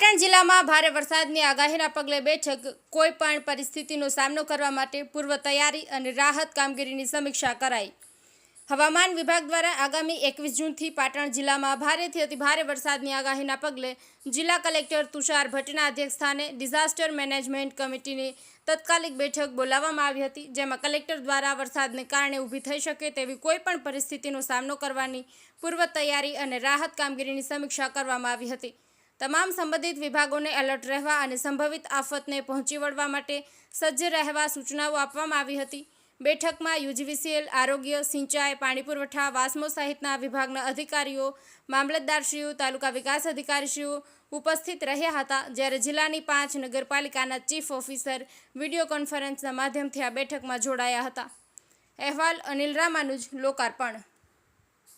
પાટણ જિલ્લામાં ભારે વરસાદની આગાહીના પગલે બેઠક કોઈ પણ પરિસ્થિતિનો સામનો કરવા માટે પૂર્વ તૈયારી અને રાહત કામગીરીની સમીક્ષા કરાઈ. હવામાન વિભાગ દ્વારા આગામી એકવીસ જૂનથી પાટણ જિલ્લામાં ભારેથી અતિ ભારે વરસાદની આગાહીના પગલે જિલ્લા કલેક્ટર તુષાર ભટ્ટના અધ્યક્ષસ્થાને ડિઝાસ્ટર મેનેજમેન્ટ કમિટીની તત્કાલિક બેઠક બોલાવવામાં આવી હતી, જેમાં કલેક્ટર દ્વારા વરસાદને કારણે ઊભી થઈ શકે તેવી કોઈપણ પરિસ્થિતિનો સામનો કરવાની પૂર્વ તૈયારી અને રાહત કામગીરીની સમીક્ષા કરવામાં આવી હતી. તમામ સંબંધિત વિભાગોને એલર્ટ રહેવા અને સંભવિત આફતને પહોંચી વળવા માટે સજ્જ રહેવા સૂચનાઓ આપવામાં આવી હતી. બેઠકમાં યુજીવીસીએલ, આરોગ્ય, સિંચાઈ, પાણી પુરવઠા, વાસ્મો સહિતના વિભાગના અધિકારીઓ, મામલતદારશ્રીઓ, તાલુકા વિકાસ અધિકારીશ્રીઓ ઉપસ્થિત રહ્યા હતા. જ્યારે જિલ્લાની પાંચ નગરપાલિકાના ચીફ ઓફિસર વીડિયો કોન્ફરન્સના માધ્યમથી આ બેઠકમાં જોડાયા હતા. અહેવાલ અનિલ રામાનુજ, લોકાર્પણ.